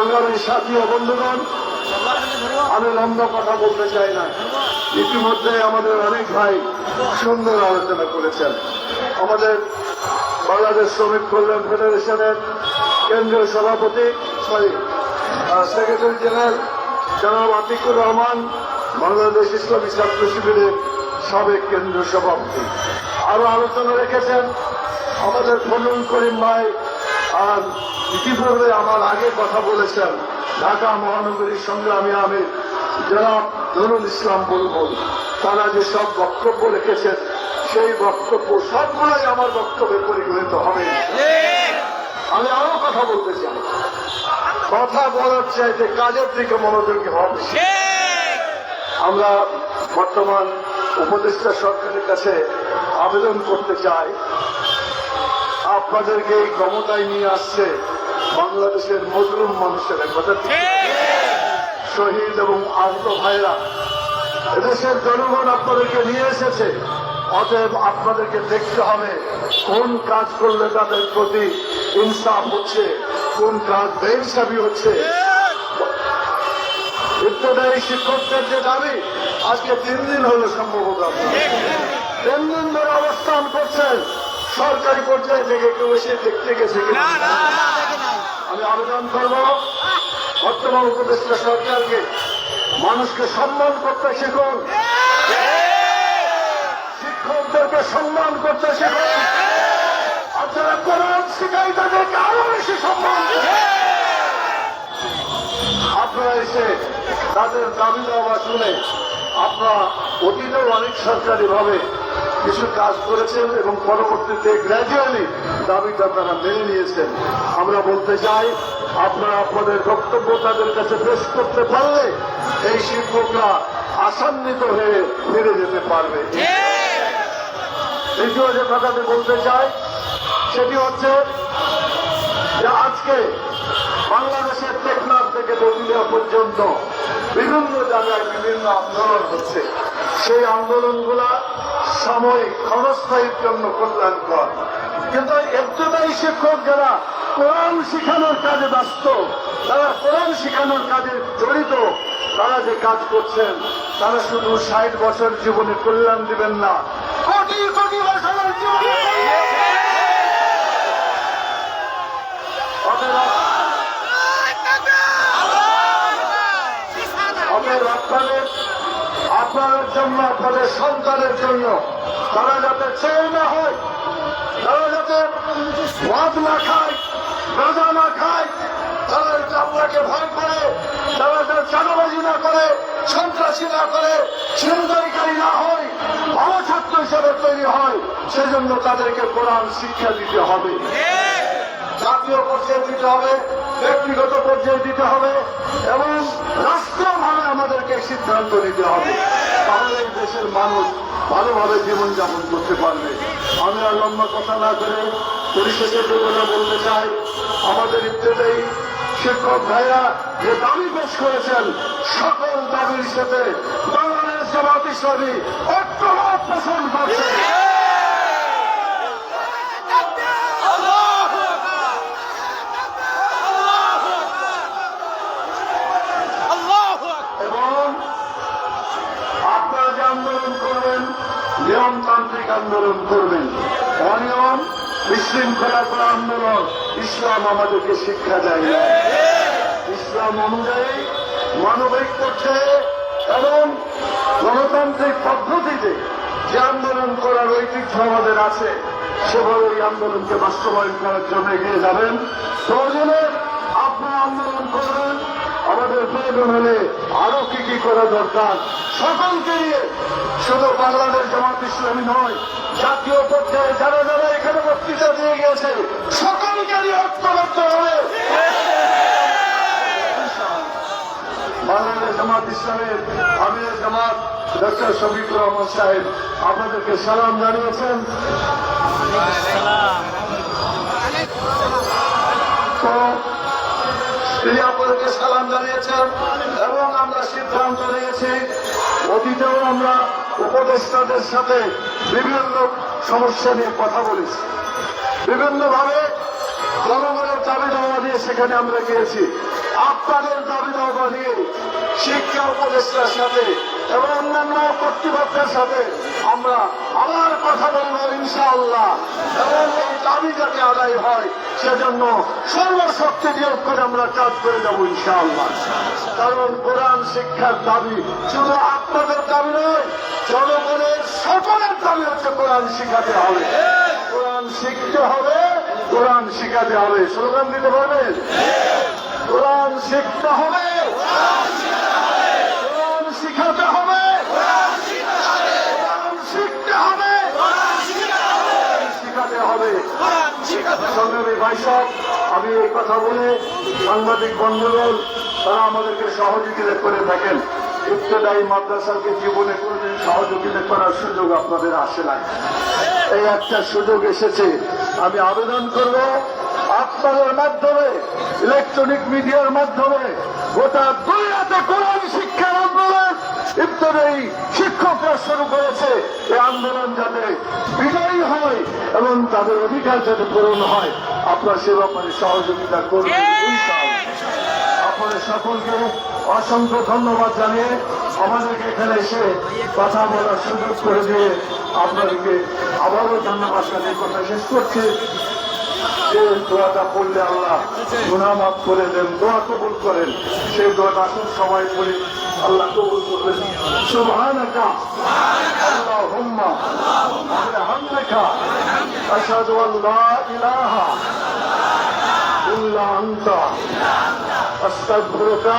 সংগ্রামী সাথী ও বন্ধুগণ, আমি লম্বা কথা বলতে চাই না। ইতিমধ্যে আমাদের অনেক ভাই সুন্দর আলোচনা করেছেন। আমাদের বাংলাদেশ শ্রমিক কল্যাণ ফেডারেশনের কেন্দ্রীয় সভাপতি সরি সেক্রেটারি জেনারেল জনাব আতিকুর রহমান, বাংলাদেশ ইসলামী ছাত্র শিবিরের সাবেক কেন্দ্রীয় সভাপতি। আরও আলোচনা রেখেছেন আমাদের ফজল করিম ভাই আর ইতিপূর্বে আমার আগে কথা বলেছেন, ঢাকা মহানগরীর সংগ্রামী আমি জনাব নুরুল ইসলাম বুলবুল তারা যে সব বক্তব্য রেখেছেন, সেই বক্তব্য সবগুলোই আমার বক্তব্যে পরিগণিত হবে। আমি আরও কথা বলতে চাই। কথা বলার চাইতে কাজের দিকে মনোযোগী হবে আমরা বর্তমান উপদেষ্টা সরকারের কাছে আবেদন করতে চাই আপনাদেরকে এই ক্ষমতায় নিয়ে আসছে বাংলাদেশের মজলুম মানুষের কথা শহীদ এবং আহত ভাইরা এদেশের জনগণ আপনাদেরকে নিয়ে এসেছে। অতএব আপনাদেরকে দেখতে হবে কোন কাজ করলে তাদের প্রতি ইনসাফ হচ্ছে কোন কাজ বেইনসাফি হচ্ছে। ইত্যাদি শিক্ষকদের যে দাবি আজকে তিন দিন হলো সম্ভবত তিন দিন ধরে অবস্থান করছেন। সরকারি পর্যায়ে থেকে কেউ এসে দেখতে গেছে? আমি আবেদন করব বর্তমান উপদেষ্টা সরকারকে মানুষকে সম্মান করতে শিখুন শিক্ষকদেরকে সম্মান করতে শিখুন আপনারা কোরআন শিখাই তাদেরকে আরও বেশি সম্মান। আপনারা এসে তাদের দাবি দাওয়া শুনে আপনারা অতীতেও অনেক সরকারি ভাবে কিছু কাজ করেছেন এবং পরবর্তীতে গ্র্যাজুয়ালি দাবিটা তারা মেনে নিয়েছেন। আমরা বলতে চাই, আপনারা আপনাদের বক্তব্য তাদের কাছে পেশ করতে পারলে এই শিক্ষকরা আসান্বিত হয়ে ফিরে যেতে পারবে। দ্বিতীয় যে কথাটি বলতে চাই, সেটি হচ্ছে যে আজকে বাংলাদেশের টেকনাফ থেকে দক্ষিণা পর্যন্ত বিভিন্ন জায়গায় বিভিন্ন আন্দোলন হচ্ছে। সেই আন্দোলনগুলা সাময়িক ক্ষণস্থায়ীর জন্য কল্যাণকর। কিন্তু একজনাই শিক্ষক যারা কোরআন শিখানোর কাজে ব্যস্ত। তারা কোরআন শিখানোর কাজে জড়িত। তারা যে কাজ করছেন, তারা শুধু ষাট বছর জীবনে কল্যাণ দিবেন না। কোটি কোটি বছরের জীবনে অতএব অতএব আপনাদের আপনাদের জন্য, আপনাদের সন্তানের জন্য তারা যাতে চেয়ে না হয়, তারা যাতে মদ না খায় গাঁজা না খায়, তারা আপনাকে ভয় করে, তারা যাতে চাঁদাবাজি না করে, সন্ত্রাসী না করে, ছিনতাইকারী না হয় ভালো ছাত্র হিসেবে তৈরি হয়, সেজন্য তাদেরকে কোরআন শিক্ষা দিতে হবে। জাতীয় পর্যায়ে দিতে হবে। ব্যক্তিগত পর্যায়ে দিতে হবে এবং রাষ্ট্রভাবে আমাদেরকে সিদ্ধান্ত নিতে হবে। তাহলে দেশের মানুষ ভালোভাবে জীবনযাপন করতে পারবে। আমি আর লম্বা কথা না করে পরিশেষে কথা বলতে চাই, আমাদের ইত্যাদি শিক্ষক ভাইরা যে দাবি পেশ করেছেন, সকল দাবির সাথে বাংলাদেশ জামাত ইসলামী ঐক্যমত পোষণ করছে এবং আপনারা যে আন্দোলন করবেন নিয়মতান্ত্রিক আন্দোলন করবেন। অনিয়ম, বিশৃঙ্খলা করা আন্দোলন, ইসলাম আমাদেরকে শিক্ষা দেয় না। ইসলাম অনুযায়ী মানবিক পর্যায়ে এবং গণতান্ত্রিক পদ্ধতিতে যে আন্দোলন করার ঐতিহ্য আমাদের আছে, সেভাবে এই আন্দোলনকে বাস্তবায়ন করার জন্য এগিয়ে যাবেন। প্রয়োজনে আপনারা আন্দোলন করবেন। আমাদের প্রয়োজন হলে আরও কি কি করা দরকার? সকলকে নিয়ে শুধু বাংলাদেশ জামাত ইসলামী নয়, জাতীয় পর্যায়ে যারা যারা এখানে বক্তৃতা দিয়ে গিয়েছে, সকলকে নিয়ে ঐক্যবদ্ধ হবে। বাংলাদেশ জামাত ইসলামের আমির জামাত ডক্টর শফিকুর রহমান সাহেব আপনাদেরকে সালাম জানিয়েছেন। আপনাদেরকে সালাম জানিয়েছেন এবং আমরা সিদ্ধান্ত নিয়েছি, অতীতেও আমরা উপদেষ্টাদের সাথে বিভিন্ন সমস্যা নিয়ে কথা বলেছি। বিভিন্নভাবে জনগণের দাবি দাওয়া নিয়ে সেখানে আমরা গিয়েছি। আপনাদের দাবি দাওয়া নিয়ে শিক্ষা উপদেষ্টার সাথে এবং অন্যান্য কর্তৃপক্ষের সাথে আমরা আবার কথা বলব ইনশাআল্লাহ। এবং এই দাবি যাতে আদায় হয়, সেজন্য সর্বশক্তি নিয়োগ করে আমরা কাজ করে যাব ইনশাআল্লাহ। কারণ কোরআন শিক্ষার দাবি শুধু আপনাদের দাবি নয়, জনগণের সকলের দাবি হচ্ছে কোরআন শিখাতে হবে। কোরআন শিখতে হবে, কোরআন শিখাতে হবে। স্লোগান দিতে পারবেন? কোরআন শিখতে হবে। কোরআন শিখাতে হবে। সংগ্রামী ভাইসব আমি এই কথা বলে সাংবাদিক বন্ধুগণ, তারা আমাদেরকে সহযোগিতা করে থাকেন। ইত্তেদায়ী মাদ্রাসাকে জীবনে কোনদিন সহযোগিতা করার সুযোগ আপনাদের আসে নাই। এই একটা সুযোগ এসেছে। আমি আবেদন করব, আপনাদের মাধ্যমে ইলেকট্রনিক মিডিয়ার মাধ্যমে, গোটা দুনিয়াতে কোরআন শিক্ষার আন্দোলন ইত্যাদি শিক্ষকরা শুরু করেছে এই আন্দোলন যাতে বিজয়ী হয় এবং তাদের অধিকার যাতে পূরণ হয়। আপনার সে ব্যাপারে সহযোগিতা করবেন। আপনাদের সকলকে অসংখ্য ধন্যবাদ জানিয়ে আমাদেরকে এখানে এসে কথা বলার সুযোগ করে দিয়ে আপনাদেরকে আবারও ধন্যবাদ জানিয়ে কথা শেষ করছি। যে দোয়াটা পড়লে আল্লাহ গুনাহ মাফ করে দেন, দোয়া কবুল করেন। সেই দোয়াটা খুব সময় পড়ে আল্লাহ কবুল করবেন? সুবহানাকা। আল্লাহুম্মা। বিহামদিকা। আশহাদু আল লা ইলাহা ইল্লা আনতা। আস্তাগফিরুকা